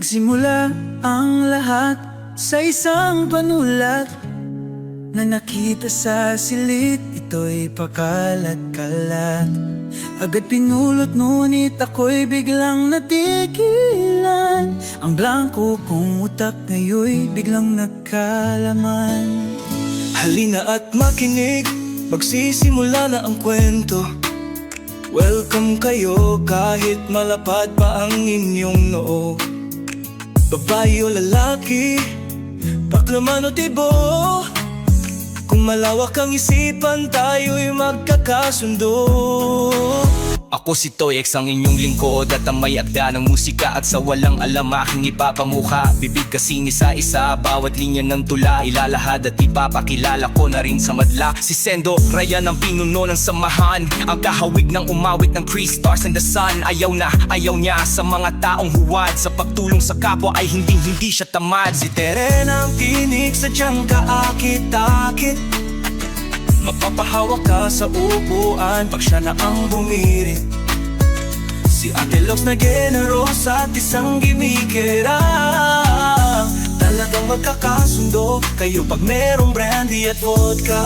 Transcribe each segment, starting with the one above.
Nagsimula ang lahat sa isang panulat Na nakita sa silid, ito'y pakalat-kalat. Agad pinulot ngunit ako'y biglang natigilan. Ang blanco kong utak ngayon'y biglang nagkalaman. Halina at makinig, magsisimula na ang kwento. Welcome kayo kahit malapad pa ang inyong noo Babae o lalaki, paklaman o tibo. Kung malawak ang isipan tayo'y magkakasundo ako si Toyex ang inyong lingkod at ang may agda ng musika. At sa walang alam aking ipapamuka Bibig kasing isa-isa, bawat linya ng tula. Ilalahad at ipapakilala ko na rin sa madla. Si Sendo, Ryan ang pinuno ng samahan. Ang kahawig ng umawit ng Three Stars and the Sun. Ayaw na, ayaw niya sa mga taong huwad. Sa pagtulong sa kapwa ay hindi hindi siya tamad. Si Terena ang tinig sa diyang kaakit-akit Mapapahawak ka sa upuan Pag siya na ang bumirit Si Ate Locks na generosa at isang gimikera. Talagang magkakasundo Kayo pag merong brandy at vodka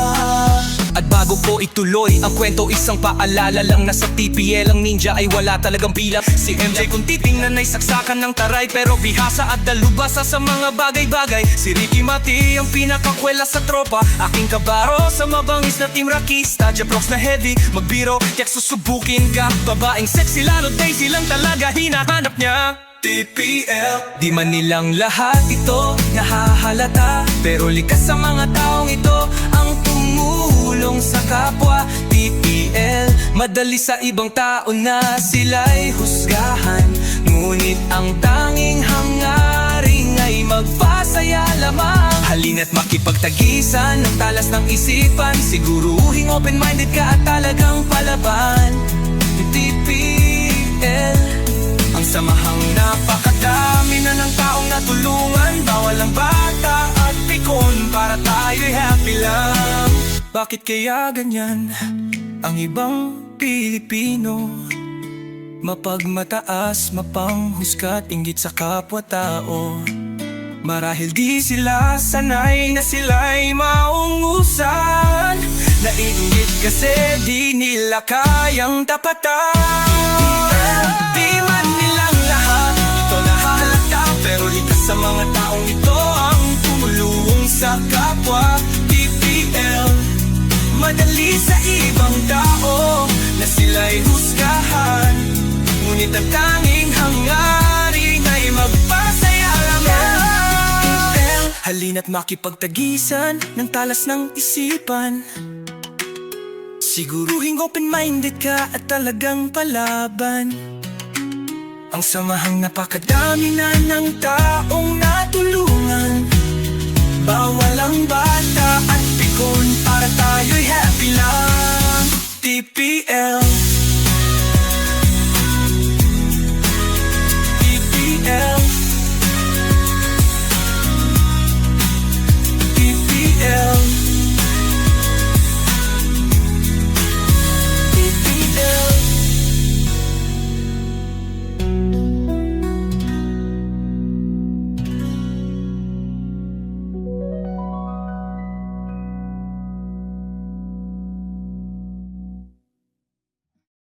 at bago ko ituloy ang kwento isang paalala lang na sa TPL ang ninja ay wala talagang bilang Si MJ kung titingnan ay saksakan ng taray pero bihasa at dalubasa sa mga bagay-bagay. Si Ricky Mati ang pinakakwela sa tropa. Aking kabaro sa mabangis na team rakista. Jabrox na heavy, magbiro, tiyak susubukin ka. Babaeng sexy lalo Daisy lang talaga hinahanap niya TPL Di man nilang lahat ito nahahalata Pero likas sa mga taong ito ang tumulong sa kapwa. TPL Madali sa ibang tao na sila'y husgahan. Ngunit ang tanging hangaring ay magpasaya lamang. Halina't makipagtagisan ng talas ng isipan. Siguruhing open-minded ka at talagang palaban samahang napakadami na ng taong natulungan. Bawal ang bata at pikon para tayo'y happy lang. Bakit kaya ganyan ang ibang Pilipino? Mapagmataas, mapanghusgat, inggit sa kapwa-tao. Marahil di sila sanay na sila'y maungusan. Naiingit kasi di nila kayang tapatan sa mga taong ito ang tumulong sa kapwa TPL Madali sa ibang tao na sila'y husgahan Ngunit ang tanging hangarin ay magpasaya lamang. Halina't makipagtagisan ng talas ng isipan. Siguruhing open-minded ka at talagang palaban Ang samahang napakadami na ng taong natulungan. Bawal ang bata at pikon para tayo'y happy lang. TPL